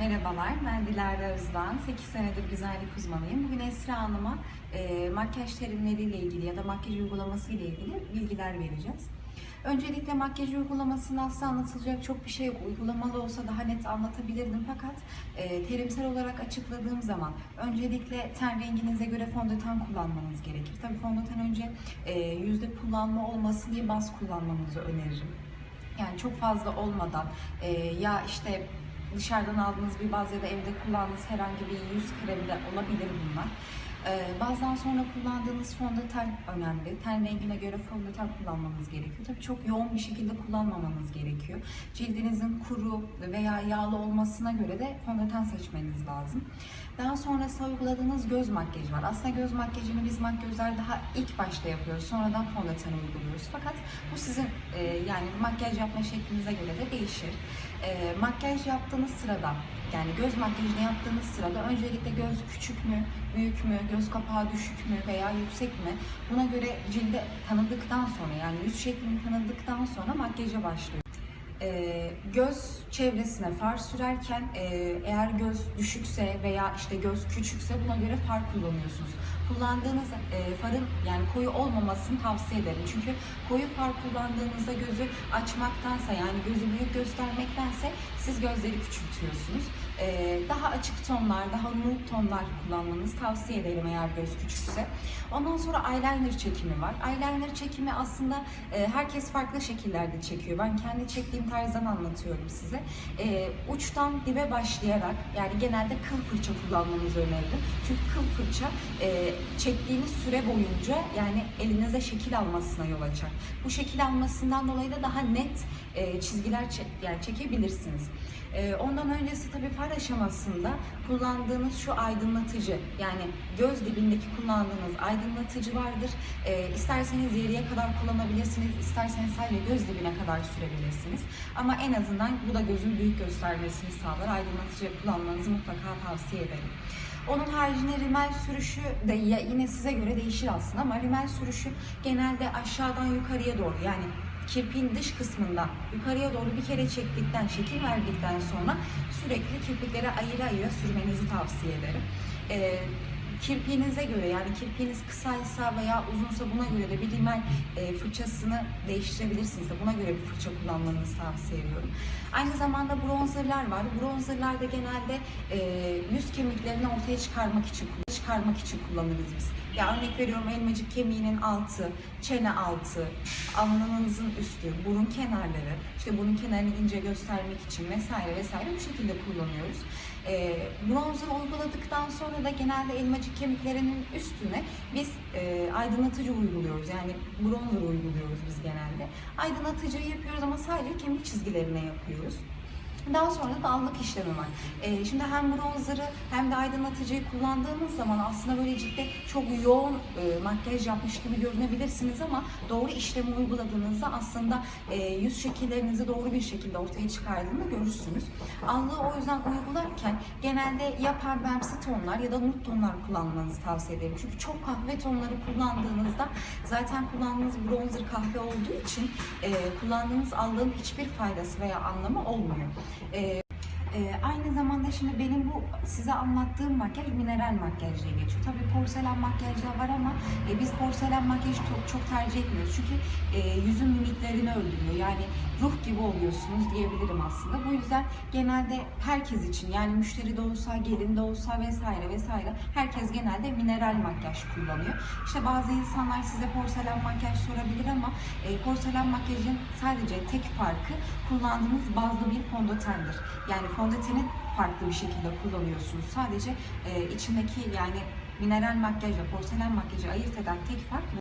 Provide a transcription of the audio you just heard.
Merhabalar, ben Dilara Özdoğan. 8 senedir güzellik uzmanıyım. Bugün Esra Hanım'a e, makyaj terimleriyle ilgili ya da makyaj uygulaması ile ilgili bilgiler vereceğiz. Öncelikle makyaj uygulamasını aslında anlatılacak çok bir şey yok. Uygulamalı olsa daha net anlatabilirdim fakat e, terimsel olarak açıkladığım zaman öncelikle ten renginize göre fondöten kullanmanız gerekir. Tabii fondöten önce e, yüzde kullanma olmasın diye baz kullanmanızı öneririm. Yani çok fazla olmadan e, ya işte dışarıdan aldığınız bir baz ya da evde kullandığınız herhangi bir yüz kremi de olabilir bunlar. E, bazdan sonra kullandığınız fondöten önemli. Ten rengine göre fondöten kullanmanız gerekiyor. Tabii çok yoğun bir şekilde kullanmamanız gerekiyor. Cildinizin kuru veya yağlı olmasına göre de fondöten seçmeniz lazım. Daha sonrasında uyguladığınız göz makyajı var. Aslında göz makyajını biz makyözler daha ilk başta yapıyoruz. Sonradan fondöten uyguluyoruz. Fakat bu sizin e, yani makyaj yapma şeklinize göre de değişir. E, makyaj yaptığınız sırada yani göz makyajını yaptığınız sırada öncelikle göz küçük mü, büyük mü, göz kapağı düşük mü veya yüksek mi? Buna göre cilde tanıdıktan sonra yani yüz şeklini tanıdıktan sonra makyaja başlıyor. Ee, göz çevresine far sürerken e, eğer göz düşükse veya işte göz küçükse buna göre far kullanıyorsunuz. Kullandığınız e, farın yani koyu olmamasını tavsiye ederim. Çünkü koyu far kullandığınızda gözü açmaktansa yani gözü büyük göstermektense siz gözleri küçültüyorsunuz. Ee, daha açık tonlar, daha nude tonlar kullanmanızı tavsiye ederim eğer göz küçükse. Ondan sonra eyeliner çekimi var. Eyeliner çekimi aslında e, herkes farklı şekillerde çekiyor. Ben kendi çektiğim tarzdan anlatıyorum size. E, uçtan dibe başlayarak yani genelde kıl fırça kullanmanızı öneririm. Çünkü kıl fırça e, çektiğiniz süre boyunca yani elinize şekil almasına yol açar. Bu şekil almasından dolayı da daha net e, çizgiler çek, yani çekebilirsiniz. E, ondan öncesi tabii far aşamasında kullandığınız şu aydınlatıcı yani göz dibindeki kullandığınız aydınlatıcı vardır. E, isterseniz yarıya kadar kullanabilirsiniz, isterseniz sadece göz dibine kadar sürebilirsiniz. Ama en azından bu da gözün büyük göstermesini sağlar. Aydınlatıcı kullanmanızı mutlaka tavsiye ederim. Onun haricinde rimel sürüşü de yine size göre değişir aslında ama rimel sürüşü genelde aşağıdan yukarıya doğru yani kirpiğin dış kısmından yukarıya doğru bir kere çektikten, şekil verdikten sonra sürekli kirpiklere ayıra ayıra sürmenizi tavsiye ederim. Ee, kirpiğinize göre yani kirpiğiniz kısaysa veya uzunsa buna göre de bir rimel e, fırçasını değiştirebilirsiniz de buna göre bir fırça kullanmanızı tavsiye ediyorum. Aynı zamanda bronzerlar var. Bronzerlar da genelde e, yüz kemiklerini ortaya çıkarmak için çıkarmak için kullanırız biz. Ya örnek veriyorum elmacık kemiğinin altı, çene altı, alnınızın üstü, burun kenarları, işte burun kenarını ince göstermek için vesaire vesaire bu şekilde kullanıyoruz. E, bronzer uyguladıktan sonra da genelde elmacık kemiklerinin üstüne biz e, aydınlatıcı uyguluyoruz. Yani bronzer uyguluyoruz biz genelde. Aydınlatıcıyı yapıyoruz ama sadece kemik çizgilerine yapıyoruz. Daha sonra da allık işlemi var. Ee, şimdi hem bronzerı hem de aydınlatıcıyı kullandığınız zaman aslında böyle ciltte çok yoğun e, makyaj yapmış gibi görünebilirsiniz ama doğru işlemi uyguladığınızda aslında e, yüz şekillerinizi doğru bir şekilde ortaya çıkardığını görürsünüz. Allığı o yüzden uygularken genelde ya pembemsi tonlar ya da nude tonlar kullanmanızı tavsiye ederim. Çünkü çok kahve tonları kullandığınızda zaten kullandığınız bronzer kahve olduğu için e, kullandığınız allığın hiçbir faydası veya anlamı olmuyor. E, ee, aynı zamanda şimdi benim bu size anlattığım makyaj mineral makyaj geçiyor. Tabii porselen makyaj da var ama e, biz porselen makyajı çok, çok tercih etmiyoruz. Çünkü e, yüzün mimiklerini öldürüyor. Yani ruh gibi oluyorsunuz diyebilirim aslında. Bu yüzden genelde herkes için yani müşteri de olsa, gelin de olsa vesaire vesaire herkes genelde mineral makyaj kullanıyor. İşte bazı insanlar size porselen makyaj sorabilir ama e, porselen makyajın sadece tek farkı kullandığınız bazlı bir fondötendir. Yani fondöteni farklı bir şekilde kullanıyorsunuz. Sadece e, içindeki yani mineral makyajla porselen makyajı ayırt eden tek fark.